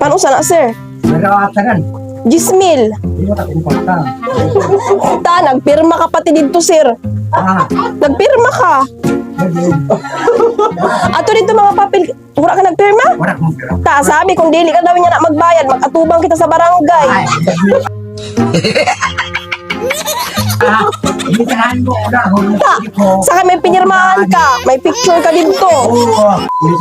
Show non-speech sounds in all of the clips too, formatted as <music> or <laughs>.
Paano sana, sir? Nagawatagan. Gismil. Hindi mo. <laughs> Ta, nagpirma ka pati dito, sir. Ah, Nagpirma ka. <laughs> Ato dito mga papel. Wala ka nagpirma? Wala kong. Ta, sabi kung dili ka daw niya na magbayad, mag-atubang kita sa barangay. Ay, <laughs> Ah, hindi tanahan mo. Akong Ta, saka may pinirmahan ka. May picture ka dito. Oo, hindi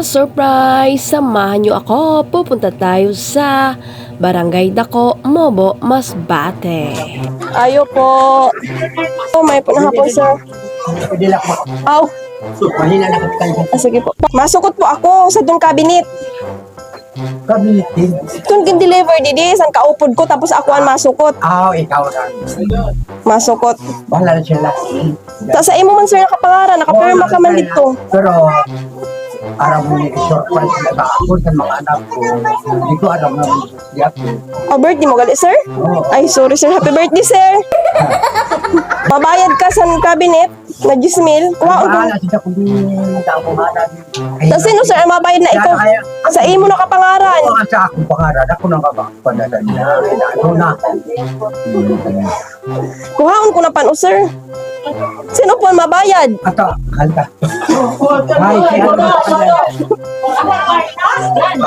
ka-surprise! Samahan niyo ako. Pupunta tayo sa Barangay Dako, Mobo, Masbate. Ayo po. Oh, may po na hapon, sir. Pwede lang. Aw, Mahina na kayo. ah, sige po. Masukot po ako sa tong cabinet. Community. Tun kin deliver didi san kaupod ko tapos ako ang masukot. Ah, ikaw na. Masukot. Wala na sila. Ta sa imo man sir nakapangaran, nakapirma ka man dito. Pero, ni surprise na ba ako sa mga anak ko. Hindi ko aram na di ako. Oh, birthday mo gali, sir? Ay, sorry, sir. Happy birthday, sir. Babayad ka sa cabinet na 10 mil. Wow, kung mana. Tapos sino, sir, ang mabayad na ikaw? Sa imo nakapangaran. Ako sa akong pangaran, ako nang kapapadala niya. Ano na? Kuhaon ko na pano, sir. Sino po ang mabayad? Ato, kanta. Ay, kaya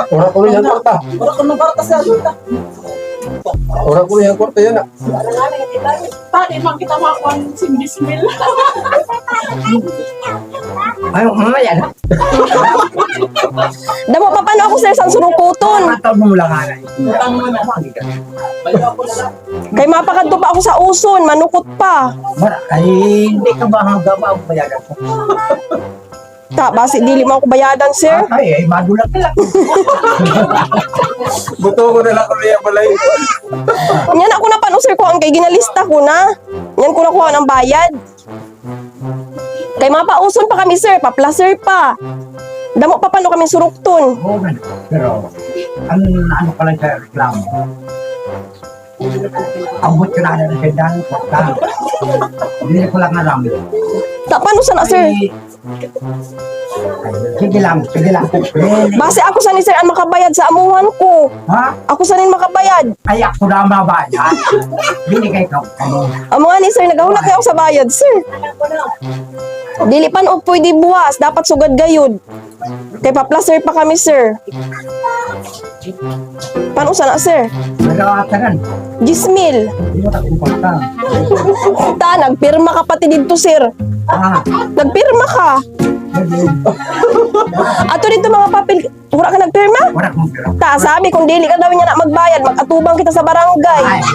Ora ko yung kwarta. Ora ko ng kwarta sa ajuda. Ora ko yung kwarta yan. ah. Tadi emang kita makan sim bismil. Ay, mamaya na. <laughs> Damo pa paano ako, sir, sa surukuton. Mataw mo lang na. Utang mo na. Kay mapakadto pa ako sa uson, manukot pa. Mara, ay, hindi ka ba hanggang mabayagan ko? Ta, basi dili mo ako bayadan, sir. Ay, ay, magulat ka lang. <laughs> Buto ko na lang kami yung balay. Yan ako na pano, sir, ko ang kay ginalista ko na. Yan ko na kuha ng bayad. Kay mapauson pa kami, sir, paplaser pa. Damo pa paano kami surukton. Oo, man. Pero, ang ano ka lang sa reklamo. Abot ka na na sa dahil ko. Hindi ko lang alam. Ta, paano sana, sir? Ay, sige lang, sige lang. Eh, Base ako sa ni sir ang makabayad sa amuhan ko. Ha? Ako sa nin makabayad. Ay, ako na mabayan. Binigay ka. Ano? Amuhan ni sir, nagahulak kayo sa bayad, sir. Dili pan og pwede buwas, dapat sugad gayud. Kay paplaser pa kami, sir. Paano sana, sir? Nagawatagan. Gismil. Hindi mo takumpagta. Ta, nagpirma ka pati dito, sir. Ah, Nagpirma ka. Ato dito mga papel. Wala ka nagpirma? Wala kong pera. Ta, sabi kung dili ka daw niya na magbayad, mag-atubang kita sa barangay. Ay, <laughs>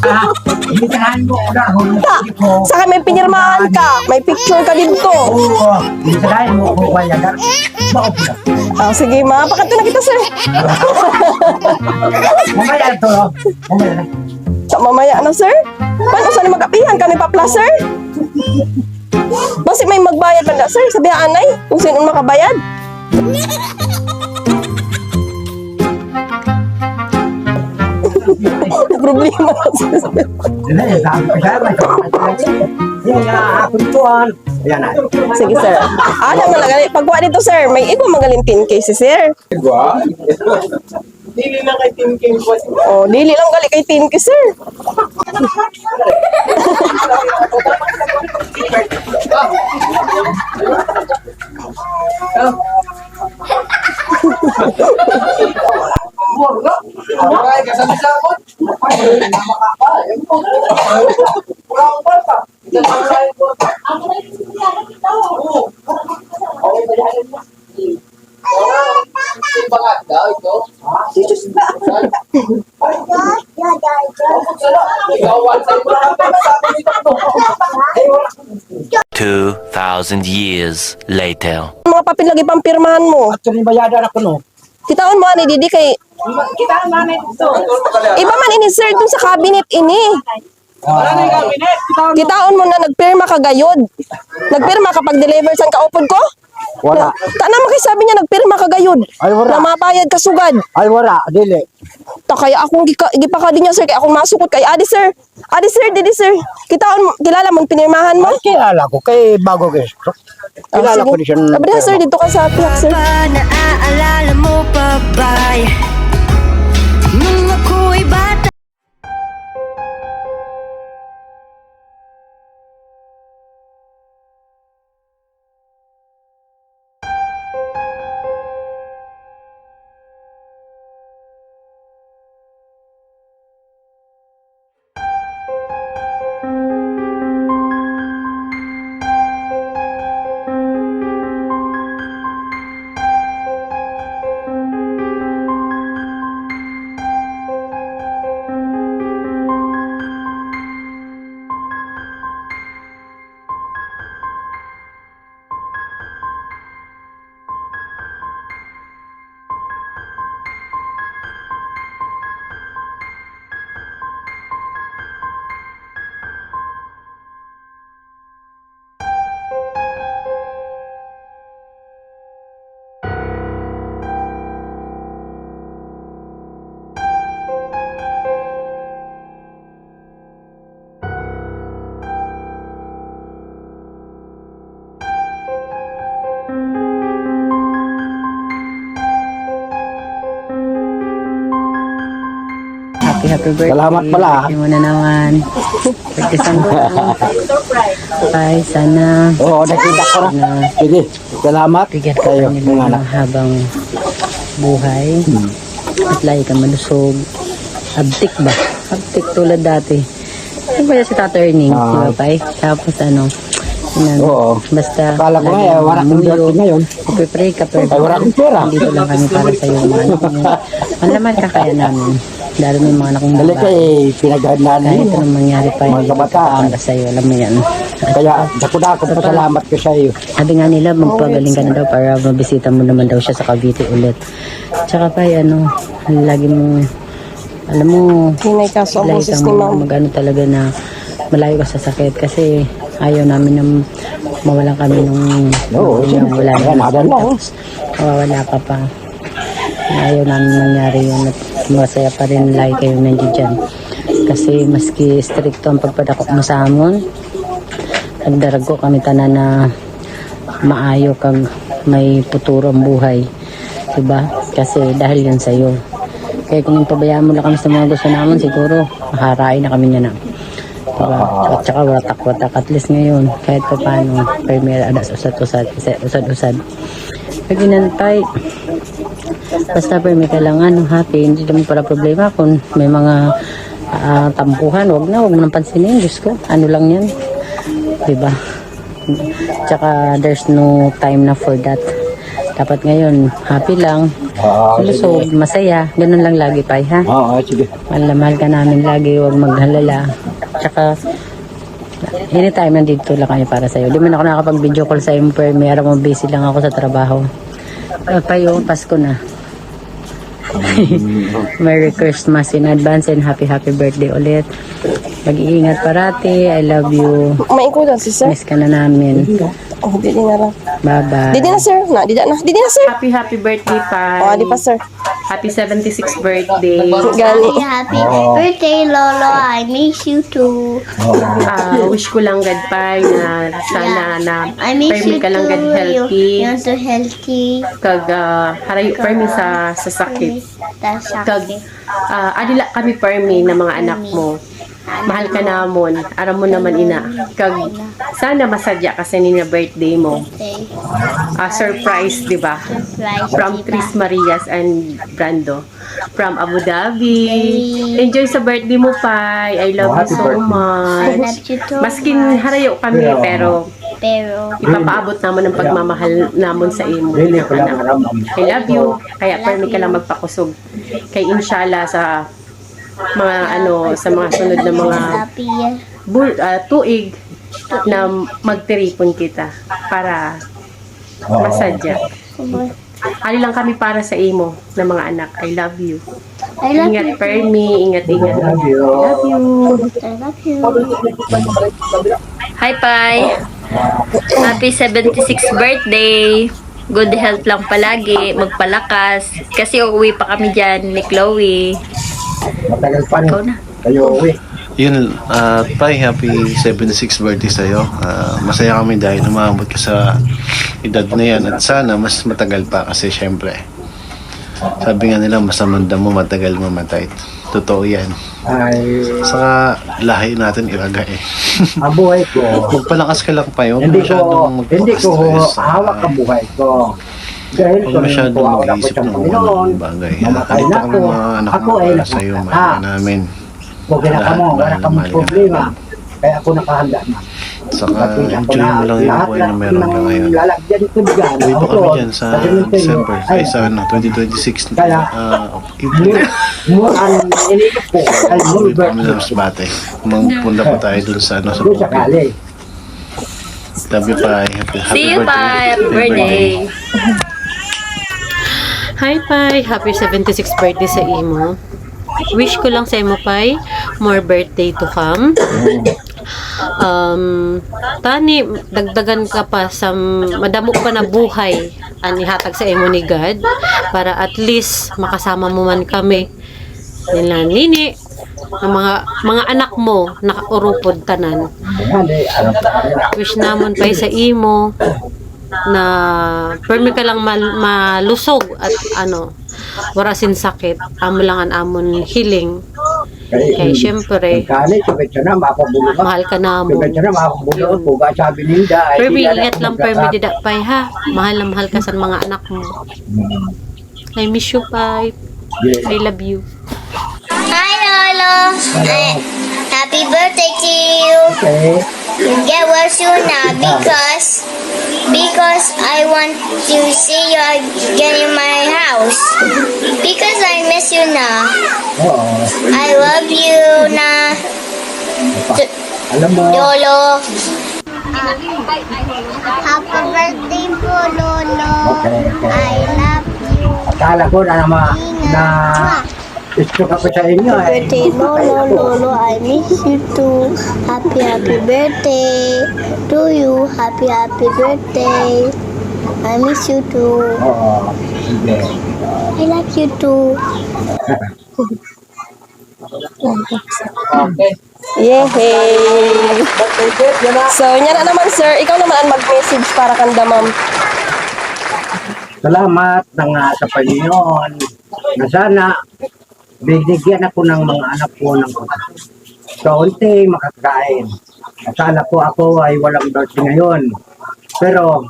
Ah, Ta, ko. saka may pinirmahan ka. May picture ka dito. Oo, tanahan mo kung bayagan. Bakit na? Ah, sige, mapakato na kita, sir. Mamaya na to. Mamaya na. Sa mamaya na, sir. Paano saan mag-apihan kami pa plus, sir? Basi may magbayad pa na, sir. Sabi anay, kung sino makabayad. Problema Yung nga, kuntuan. Ayan na. Sige, sir. Ano nga lang, pagkuha dito, sir, may iba magaling 10 cases, sir. Diba? Dili na kay Team King po. Oh, dili lang gali kay 10 cases, sir. <laughs> <laughs> Ay, kasama sa ako. Wala akong kwarta. Simbangan daw ito. Ikaw, one side mo lang ang pagsasabi nito. 2,000 2,000 years later. Mga papel lagi pang pirmahan mo. At yung bayadan ako no. Kitaon mo ani didi kay Kita ang nanay dito. iba man ini sir dun sa cabinet ini. Wala na yung cabinet. Kitaon mo na nagpirma ka gayod. Nagpirma kapag deliver san kaupod ko? Wala. Tana mo kay sabi niya nagpirma ka gayod. Ay, wala. Na mabayad ka sugad. Ay wala, dili. Ta kaya akong gipaka din niya sir kay akong masukot kay Adi sir. Adi sir, didi sir. Kitaon mo kilala mo pinirmahan mo? Ay, kilala ko kay bago gesto. Kilala Ah, ko din siya. Abriha sir dito ka sa piyak sir. naaalala mo pa ba Nung ako'y bata Happy, happy birthday. Salamat pala, ah. Birthday mo na naman. Sa mo. Ay, sana Oo, nakita ko na. Sige, salamat. bigyan ka Kayo, ng habang buhay. At lagi ka malusog. Abtik ba? Abtik tulad dati. Ano ba si Tata Erning? Ah. Di ba, Pai? Tapos ano, yun, Oo. Basta, Akala ko nga, eh, wala kang birthday ngayon. Ipipray ka, pero Ay, wala akong pera. Dito lang kami para sa iyo. Malaman ka kaya namin. Lalo may mga kong Dali babae. kay pinagandaan Kahit mo. anong mangyari pa Mga kabataan. para sa iyo, alam mo yan. Kaya, dako na ako pasalamat ko sa iyo. Sabi nga nila, magpagaling ka na daw para mabisita mo naman daw siya sa Cavite ulit. Tsaka pa, ano, lagi mo, alam mo, Hinay kaso ang lagi boses kang mag-ano talaga na malayo ka sa sakit kasi ayaw namin na mawalan kami nung Oo, nung siyempre. wala na. Mawawala ka pa. Ayaw namin mangyari yun at masaya pa rin lagi kayo nandiyan dyan. Kasi maski stricto ang pagpadako mo sa amon, nagdarago kami tanan na maayo kag may puturo ang buhay. Diba? Kasi dahil yan sa'yo. Kaya kung pabayaan mo lang kami sa mga gusto namin, siguro maharain na kami niya na. Diba? At saka watak-watak. At least ngayon, kahit pa paano, premier adas usad-usad, usad-usad. Pag inantay, basta premier ka lang ano, happy, hindi naman pala problema kung may mga ah, tampuhan, wag na, wag mo nang pansinin, Diyos ko, ano lang yan. Diba? Tsaka there's no time na for that. Dapat ngayon, happy lang, Oo, lusog, masaya, ganun lang lagi pa, ha? Oo, sige. Mahal mahal ka namin lagi, huwag maghalala. Tsaka, anytime nandito lang kami para sa'yo. Di man ako nakapag-video call sa'yo, pero may araw mo busy lang ako sa trabaho. Uh, payo, Pasko na. <laughs> Merry Christmas in advance and happy happy birthday ulit. Mag-iingat parati. I love you. Maikudan si sir. Miss ka na namin. Oh, didi na lang. Bye-bye. Didi na sir. Na, didi na. Didi na sir. Happy, happy birthday, pa. Oh, di pa sir. Happy 76th birthday. Gani. Happy birthday Lolo I miss you too Ah, wish ko lang God pa na sana na I miss you ka lang God too healthy. You're so healthy Kag uh, harayo permi sa sa sakit. That's Kag okay ah, adila kami permi na mga anak mo. Mahal ka namon. Aram mo naman ina. Kag sana masadya kasi ni na birthday mo. Ah, surprise, di ba? From? Tris Marias and Brando. From Abu Dhabi. Enjoy sa birthday mo, Pai. I love you so much. Maskin harayo kami, pero Pero ipapaabot naman ang pagmamahal namon sa imo. I love you. Kaya permi ka lang magpakusog. Kay inshallah sa mga ano sa mga sunod na mga bul, ah, tuig na magtiripon kita para masadya. Ali lang kami para sa imo ng mga anak. I love you. I love Ingat you. Permi, ingat ingat. Love you. Love you. I love you. Hi, Pai! Happy 76th birthday! Good health lang palagi, magpalakas. Kasi uuwi pa kami dyan ni Chloe. Matagal pa rin. Kayo uwi. Yun, uh, Pai, happy 76th birthday sa'yo. Ah, masaya kami dahil umabot ka sa edad na yan. At sana mas matagal pa kasi syempre, sabi nga nila, masamanda mo, matagal mamatay. Totoo yan. Ay, Saka lahi natin iraga eh. ang buhay ko. <laughs> Magpalakas ka lang pa yun. hindi ko, hindi ko hawak ang buhay ko. Dahil Huwag kung masyadong mag-iisip ng mga bagay. mamatay na ako. mga anak Ako ay para sa'yo, mahal namin. Huwag na ka mo, Lahat, wala kang problema. Kaya ako nakahanda na. Saka enjoy mo lang yung buhay na meron ka ng ngayon. Lalagyan ko dyan. Uwi pa kami dyan sa. December, Ay, sa ano, 2026. Kaya, ah, mo Uwi pa kami ng Masbate. Magpunta pa tayo dun sa ano, sa sa bukid. Love you, Pai. Happy, happy See you, Pai! Happy birthday! Hi, Pai! Happy 76th birthday sa imo. Wish ko lang sa imo, Pai, more birthday to come. Um, tani, dagdagan ka pa sa madamo pa na buhay ang ihatag sa imo ni God para at least makasama mo man kami nila nini ang mga mga anak mo nakaurupod tanan wish namon pa sa imo na permi ka lang mal- malusog at ano wala sin sakit amo lang ang amon hiling kay syempre Kali, subit siya na, mapabulo ka. mahal ka namo Subit siya na, mapabulo ka. Kung sabi ninda, ay permi na ingat lang permi dida pay ha mahal na mahal ka sa mga anak mo I miss you pay. I love you Hi, Lolo. I- happy birthday to you. Okay. Get well soon now because because I want to see you again in my house. Because I miss you now. Oo. I love you na Alam mo, Lolo. Happy birthday po, Lolo. Okay, okay. I love you. akala ko na naman na gusto pa sa inyo eh. birthday, Lolo, Lolo. I miss you too. Happy, happy birthday to you. Happy, happy birthday. I miss you too. Oo. Sige. I like you too. Yehey! So, yan na naman, sir. Ikaw naman ang mag-message para kanda, ma'am. Salamat na nga sa Panginoon na sana bibigyan ako ng mga anak ko ng kaunti makakain. Akala ko ako ay walang birthday ngayon. Pero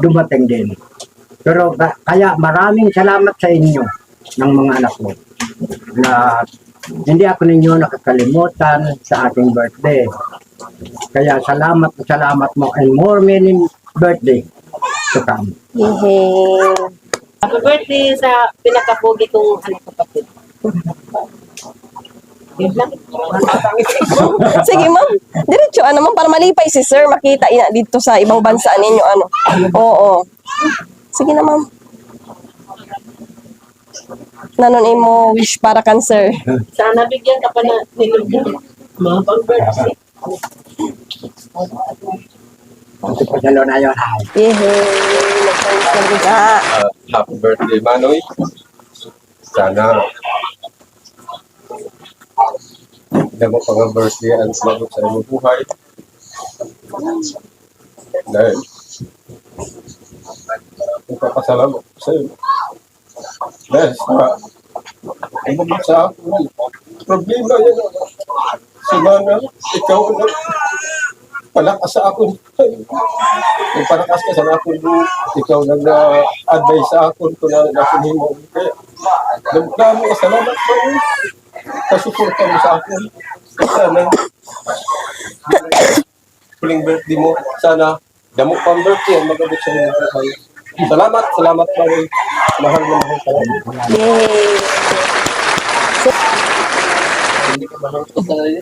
dumating din. Pero ka- kaya maraming salamat sa inyo ng mga anak ko na hindi ako ninyo nakakalimutan sa aking birthday. Kaya salamat salamat mo and more many birthday to come. Happy birthday sa pinakapugi kong anak kapatid <laughs> Sige, ma'am. Diretso, ano, ma'am, para malipay si sir. Makita ina dito sa ibang bansa ninyo, ano. Oo. Sige na, ma'am. Nanon imo wish para kan sir. sana bigyan ka pa na nilugyan mga pang-birthday Ito po sa na yun. Yehey! Happy birthday, Manoy. Sana hindi mo pang birthday ang sinagot sa iyong buhay. Dahil nagpapasalamat ko sa iyo. Dahil sa umabot sa ako ng problema yan. Simana, ikaw na palakas sa ako. Kung palakas ka sa ako, ikaw nag-advise sa ako kung na nakunin mo. Kaya, nagdami ka salamat po. Kasuporta mo sa akin. Sana, huling birthday mo, sana, damo pang birthday ang magabot sa iyo. Salamat, salamat pa rin. Mahal na mahal ka. Yehey! Hindi ka mahal ko sa iyo.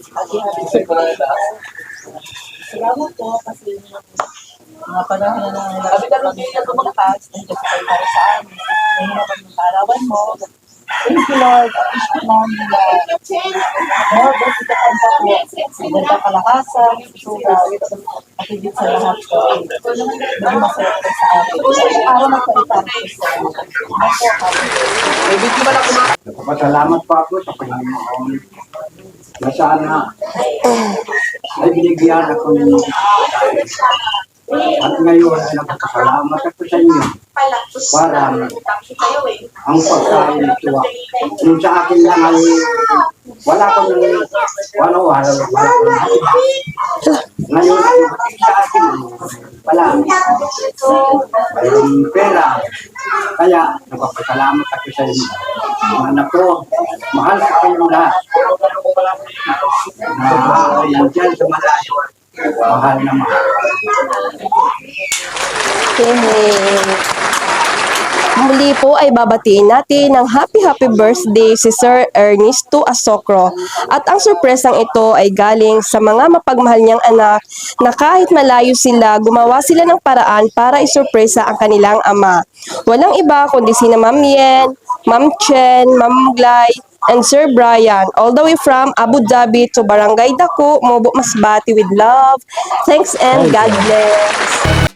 Salamat po kasi mga panahon na nangyayari kami na lumalakas, nandiyan ka para sa amin. Naman yung kaarawan mo. Thank you, Lord. Wish ko lang na more blessed ka pa po. Maganda kalakasan, sugat, at higit sa lahat po. Maging masaya ka sa amin. Para magpalitan ko sa amin. Nagpapasalamat pa ako sa Panginoon na sana ay binigyan ako ng at ngayon ay nagpapasalamat ako sa inyo para ang pagkain ito yung sa akin lang ay wala ko nang wala wala wala ngayon ay sa akin wala. Mayroong pera. Kaya nagpapasalamat ako sa inyo. Mga anak ko mahal ko kayong lahat. Na nandyan sa malayo mahal na mahal Muli po ay babatiin natin ng happy happy birthday si Sir Ernesto Asokro. At ang sorpresang ito ay galing sa mga mapagmahal niyang anak na kahit malayo sila, gumawa sila ng paraan para isurpresa ang kanilang ama. Walang iba kundi sina Ma'am Yen, Ma'am Chen, Ma'am Glay, and Sir Brian, all the way from Abu Dhabi to Barangay Dako, Mobo Masbati with love. Thanks and God bless.